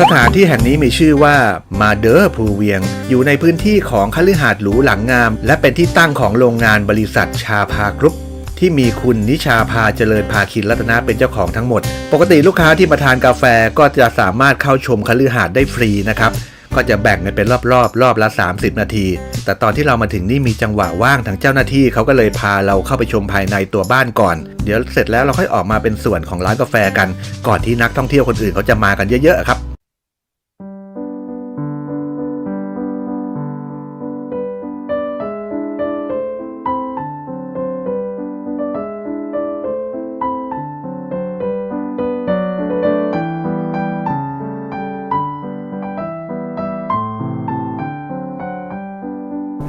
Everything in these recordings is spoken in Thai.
สถานที่แห่งนี้มีชื่อว่ามาเดอร์ภูเวียง อยู่ในพื้นที่ของคฤหาสน์หรูหลังงาม และเป็นที่ตั้งของโรงงานบริษัทชาพากรุ๊ปที่มีคุณนิชาพาเจริญพาคินรัตนาเป็นเจ้าของทั้งหมด ปกติลูกค้าที่มาทานกาแฟก็จะสามารถเข้าชมคฤหาสน์ได้ฟรีนะครับก็จะแบ่งกันเป็นรอบๆรอบละ 30 นาที แต่ตอนที่เรามาถึงนี่มีจังหวะว่างทางเจ้าหน้าที่เขาก็เลยพาเราเข้าไปชมภายในตัวบ้านก่อน เดี๋ยวเสร็จแล้วเราค่อยออกมาเป็นส่วนของร้านกาแฟกัน ก่อนที่นักท่องเที่ยวคนอื่นเขาจะมากันเยอะๆครับ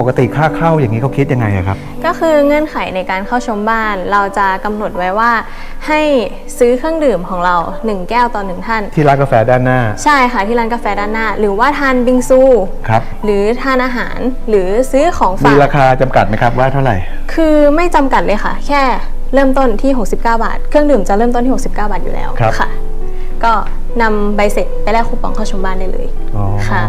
ปกติค่าเข้าอย่างนี้เขาคิดยังไงอะครับ ก็คือเงื่อนไขในการเข้าชมบ้าน เราจะกำหนดไว้ว่าให้ซื้อเครื่องดื่มของเรา 1 แก้วต่อ1ท่าน ที่ร้านกาแฟด้านหน้า ใช่ค่ะที่ร้านกาแฟด้านหน้า หรือว่าทานบิงซู ครับ หรือทานอาหารหรือซื้อของฝามีกราคาจำกัดไหมครับว่าเท่าไหร่ คือไม่จำกัดเลยค่ะ แค่เริ่มต้นที่ 69 บาท เครื่องดื่มจะเริ่มต้นที่ 69 บาทอยู่แล้วครับ ค่ะ ก็ นำใบเสร็จไปแลกคูปองเข้าชมบ้านได้เลยอ๋อ ค่ะ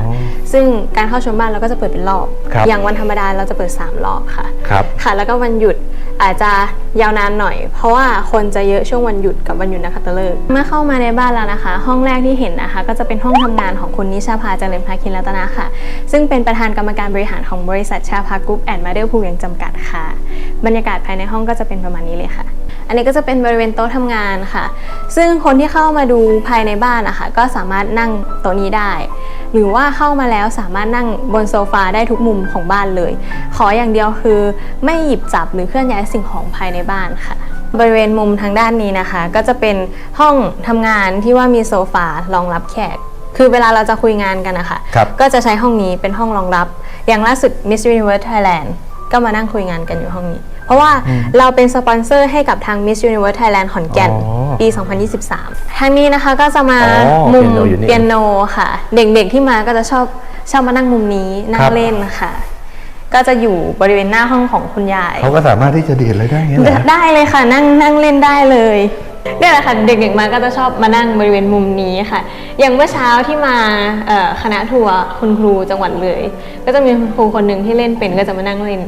ซึ่งการเข้าชมบ้านเราก็จะเปิดเป็นรอบ ครับอย่างวันธรรมดาเราจะเปิด 3 รอบค่ะครับ ค่ะ แล้วก็วันหยุดอาจจะยาวนานหน่อย เพราะว่าคนจะเยอะช่วงวันหยุดกับวันหยุดนักขัตฤกษ์เมื่อเข้ามาในบ้านแล้วนะคะ ห้องแรกที่เห็นนะคะ ก็จะเป็นห้องทำงานของคุณนิชาภาเจริญภาคินรัตนาค่ะ ซึ่งเป็นประธานกรรมการบริหารของบริษัทชาพากรุ๊ปแอนด์มาเดอร์ภูเวียงจำกัดค่ะ บรรยากาศภายในห้องก็จะเป็นประมาณนี้เลยค่ะ อันนี้ก็จะเป็นบริเวณโต๊ะทำงานค่ะ ซึ่งคนที่เข้ามาดูภายในบ้านนะคะก็สามารถนั่งโต๊ะนี้ได้ หรือว่าเข้ามาแล้วสามารถนั่งบนโซฟาได้ทุกมุมของบ้านเลย ขออย่างเดียวคือไม่หยิบจับหรือเคลื่อนย้ายสิ่งของภายในบ้านค่ะบริเวณมุมทางด้านนี้นะคะ ก็จะเป็นห้องทำงานที่ว่ามีโซฟารองรับแขก คือเวลาเราจะคุยงานกันนะคะครับก็จะใช้ห้องนี้เป็นห้องรองรับ อย่างล่าสุด Miss Universe Thailand ก็มานั่งคุยงานกันอยู่ห้องนี้เพ ราะว่าเราเป็นสปอนเซอร์ให้กับทาง Miss Universe Thailand ขอนแก่นอ๋อปี 2023 ทางนี้นะคะก็จะมาอ๋อมุมเปียโนอยู่นี่เปียโนค่ะ เด็กๆที่มาก็จะชอบชอบมานั่งมุมนี้นั่ครังบเล่นค่ะก็จะอยู่บริเวณหน้าห้องของคุณยาย เขาก็สามารถที่จะดีดเลยได้ไงยเหรอได้เลยค่ะ นั่งนั่งเล่นได้เลยเนี่ยแหละค่ะเด็กๆมาก็จะชอบมานั่งบริเวณมุมนี้ค่ะ อย่างเมื่อเช้าที่มาเอ่อคณะทัวร์คุณครูจังหวัดเลย ก็จะมีคุณครูคนหนึ่งที่เล่นเป็นก็จะมานั่งเล่น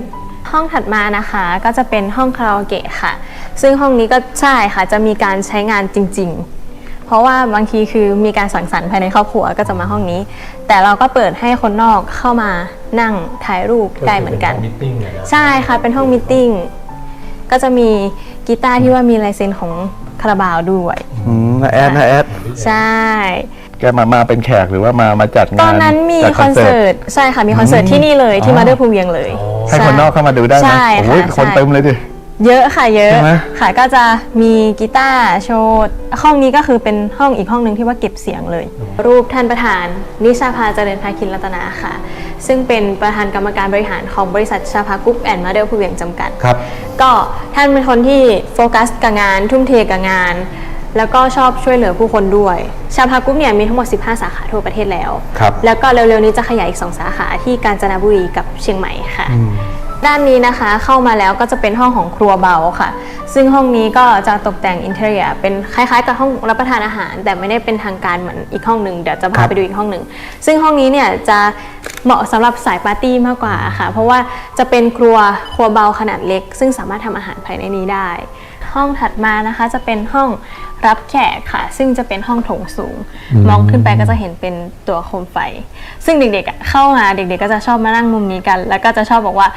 ห้องถัดมานะคะก็จะเป็นห้องคาราโอเกะค่ะ ซึ่งห้องนี้ก็ใช่ค่ะจะมีการใช้งานจริง ๆ เพราะว่าบางทีคือมีการสังสรรค์ภายในครอบครัวก็จะมาห้องนี้ แต่เราก็เปิดให้คนนอกเข้ามานั่งถ่ายรูปได้เหมือนกัน มิทติ้งเลยนะใช่ค่ะเป็นห้องมิทติ้งก็จะมีกีตาร์ที่ว่ามีลายเซ็นของคาราบาวด้วย อืมนาแอดนาแอดใช่ แกมามาเป็นแขกหรือว่ามามาจัดงานตอนนั้นมีจัดคอนเสิร์ตใช่ค่ะมีคอนเสิร์ตที่นี่เลยที่อ๋อมาเดอร์ภูเวียงเลย ให้คนนอกเข้ามาดูได้ไหมใช่โอ้ยค่ะคนใช่ เต็มเลยดิ เยอะค่ะเยอะใช่ไหม ค่ะก็จะมีกีตาร์โชว์ห้องนี้ก็คือเป็นห้องอีกห้องหนึ่งที่ว่าเก็บเสียงเลย รูปท่านประธานนิชาภาเจริญภาคินรัตนาค่ะ ซึ่งเป็นประธานกรรมการบริหารของบริษัทชาพากรุ๊ปแอนด์มาเดอร์ภูเวียงจำกัด ครับ ก็ท่านเป็นคนที่โฟกัสกับงาน ทุ่มเทกับงาน แล้วก็ชอบช่วยเหลือผู้คนด้วย ชาพากรุ๊ปเนี่ยมีทั้งหมด 15 สาขาทั่วประเทศแล้ว ครับ แล้วก็เร็วๆนี้จะขยายอีก 2 สาขาที่กาญจนบุรีกับเชียงใหม่ค่ะด้านนี้นะคะเข้ามาแล้วก็จะเป็นห้องของครัวเบาค่ะ ซึ่งห้องนี้ก็จะตกแต่งอินเทอร์เนียเป็นคล้ายๆ กับห้องรับประทานอาหาร แต่ไม่ได้เป็นทางการเหมือนอีกห้องหนึ่งเดี๋ยวจะครัพาบไปดูอีกห้องหนึ่งซึ่งห้องนี้เนี่ยจะเหมาะสำหรับสายปาร์ตี้มากกว่าค่ะ เพราะว่าจะเป็นครัวครัวเบาขนาดเล็ก ซึ่งสามารถทำอาหารภายในนี้ได้ ห้องถัดมานะคะจะเป็นห้อง รับแขกค่ะ ซึ่งจะเป็นห้องโถงสูง มองขึ้นไปก็จะเห็นเป็นตัวโคมไฟ ซึ่งเด็กๆอะเข้ามาเด็กๆก็จะชอบมานั่งมุมนี้กัน แล้วก็จะชอบบอกว่า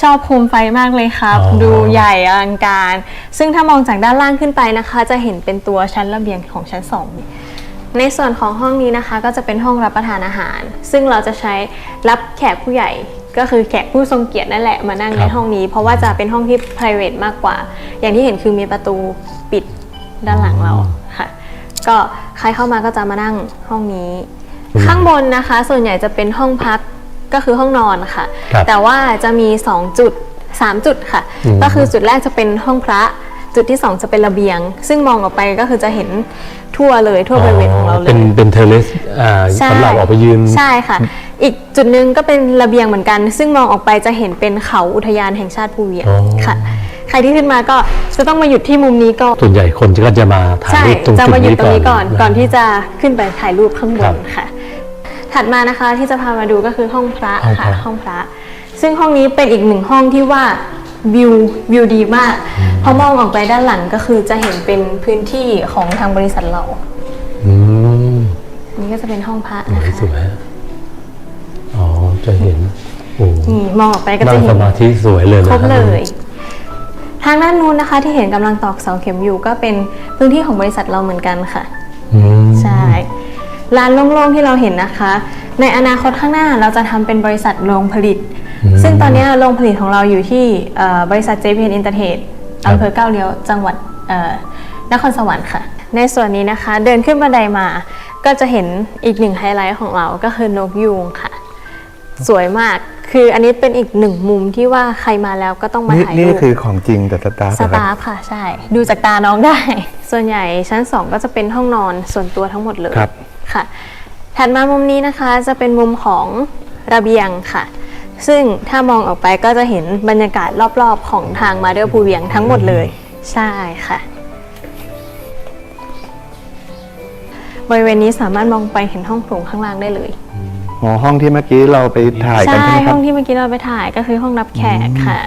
ชอบโคมไฟมากเลยครับ อ๋อ ดูใหญ่อลังการ ซึ่งถ้ามองจากด้านล่างขึ้นไปนะคะ จะเห็นเป็นตัวชั้นระเบียงของชั้นสองในส่วนของห้องนี้นะคะ ก็จะเป็นห้องรับประทานอาหาร ซึ่งเราจะใช้รับแขกผู้ใหญ่ก็คือแขกผู้ทรงเกียรตินั่นแหละมานั่งคในรับห้องนี้ เพราะว่าจะเป็นห้องที่ private มากกว่า อย่างที่เห็นคือมีประตูปิด ด้านหลังเราค่ะ ก็ใครเข้ามาก็จะมานั่งห้องนี้ ข้างบนนะคะ ส่วนใหญ่จะเป็นห้องพักก็คือห้องนอนค่ะ ครับแต่ว่าจะมี 2 จุด 3 จุดค่ะ อืม ก็คือจุดแรกจะเป็นห้องพระ จุดที่ 2 จะเป็นระเบียง ซึ่งมองออกไปก็คือจะเห็นทั่วเลยทั่วบริเวณของเราเลยเป็นเป็นเทเลสอ่าใช่สำหรับออกไปยืน ใช่ค่ะ อีกจุดหนึ่งก็เป็นระเบียงเหมือนกัน ซึ่งมองออกไปจะเห็นเป็นเขาอุทยานแห่งชาติภูเวียงอ๋อ ค่ะ ใครที่ขึ้นมาก็จะต้องมาหยุดที่มุมนี้ก่อนส่วนใหญ่คนก็จะมาถ่ายใช่รูปตรงจะจุดมาหยุดนี้ตรงนี้ก่อนก่อนที่จะจะขึ้นไปถ่ายรูปข้างบครันบค่ะ ถัดมานะคะที่จะพามาดูก็คือห้องพระห้องพค่ะระห้องพระ ซึ่งห้องนี้เป็นอีกหนึ่งห้องที่ว่าวิววิวดีมากเพราะมองออกไปด้านหลังก็คือจะเห็นเป็นพื้นที่ของทางบริษัทเรา อืมอันนี่ก็จะเป็นห้องพระสวนะยคะสวยฮะอ๋อจะเห็นโอ้นี่มองออกไปก็นั่จะงเห็สน มาธิสวยเลยนะครบเลยฮะ ทางด้านนู้นนะคะที่เห็นกำลังตอกเสาเข็มอยู่ก็เป็นพื้นที่ของบริษัทเราเหมือนกันค่ะ อืมใช่ลานโล่งๆที่เราเห็นนะคะ ในอนาคตข้างหน้าเราจะทำเป็นบริษัทโรงผลิต ซึ่งตอนนี้โรงผลิตของเราอยู่ที่เอ่อบริษัท JPN Entertain อำเภอก้าวเลี้ยวจังหวัดเอ่อนครสวรรค์ค่ะ ในส่วนนี้นะคะเดินขึ้นบันไดมา ก็จะเห็นอีกหนึ่งไฮไลท์ของเราก็คือนกยูงค่ะ สวยมาก คืออันนี้เป็นอีกหนึ่งมุมที่ว่าใครมาแล้วก็ต้องมานี่ถ่ายรูปนี่คือของจริงแต่สตาร์สตาฟค่ะ ใช่ ดูจากตาน้องได้ ส่วนใหญ่ชั้น 2 ก็จะเป็นห้องนอนส่วนตัวทั้งหมดเลยครับ ค่ะ ถัดมามุมนี้นะคะจะเป็นมุมของระเบียงค่ะ ซึ่งถ้ามองออกไปก็จะเห็นบรรยากาศรอบๆ ของทางมาเดอร์ภูเวียงทั้งหมดเลย ใช่ค่ะ บริเวณนี้สามารถมองไปเห็นห้องโถงข้างล่างได้เลย อ๋อห้องที่เมื่อกี้เราไปถ่ายกันใช่ใช่ไหมคห้รัอบงที่เมื่อกี้เราไปถ่ายก็คือห้องรับแขกค่ะ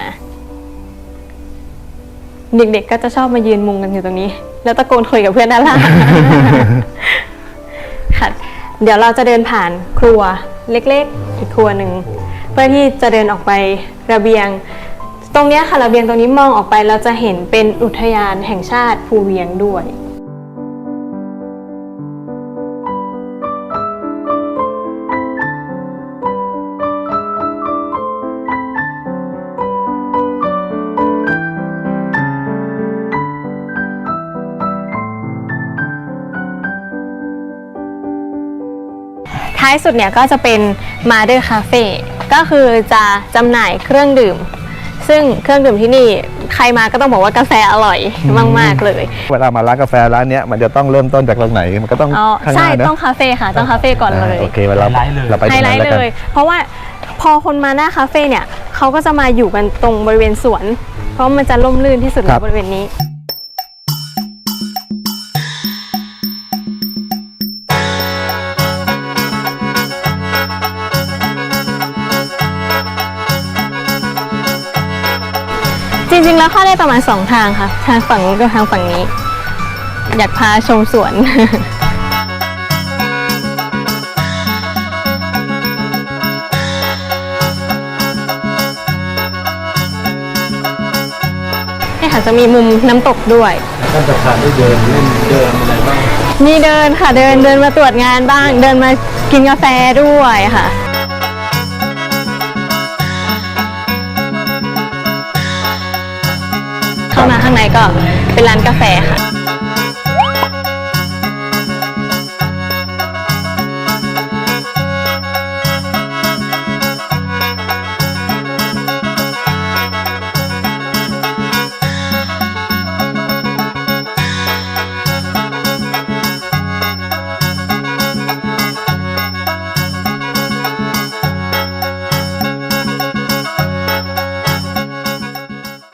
เด็กๆก็จะชอบมายืนมุงกันอยู่ตรงนี้ แล้วตะโกนคุยกับเพื่อนด้านล่างค่ะ เดี๋ยวเราจะเดินผ่านครัวเล็กๆ อีกครัวหนึ่งเพื่อที่จะเดินออกไประเบียง ตรงเนี้ยค่ะระเบียงตรงนี้มองออกไปเราจะเห็นเป็นอุทยานแห่งชาติภูเวียงด้วย ท้ายสุดเนี่ยก็จะเป็นมาเดอร์คาเฟ่ก็คือจะจำหน่ายเครื่องดื่ม ซึ่งเครื่องดื่มที่นี่ใครมาก็ต้องบอกว่ากาแฟอร่อยมาก ๆ เลย เวลามาร้านกาแฟร้านเนี้ยมันจะต้องเริ่มต้นจากตรงไหนมันก็ต้องอ๋อข้างหใช่น้าเนอะต้องคาเฟ่ค่ะ ต้องคาเฟ่ก่อนเลยาโอเคเวลาเราไปตไฮรงไลนั้นท์แล้วเลกันย เพราะว่าพอคนมาหน้าคาเฟ่เนี่ยเขาก็จะมาอยู่กันตรงบริเวณสวน เพราะมันจะร่มรื่นที่สุดคในรับ บริเวณนี้ ริงๆแล้วเข้าได้ประมาณ 2 ทางค่ะ ทางฝั่งนู้นกับทางฝั่งนี้ อยากพาชมสวน นี่ค่ะจะมีมุมน้ำตกด้วย ท่านประธานได้เดินเล่นเดินอะไรบ้าง มีเดินค่ะเดินเดินมาตรวจงานบ้าง เดินมากินกาแฟด้วยค่ะ มาข้างในก็เป็นร้านกาแฟค่ะ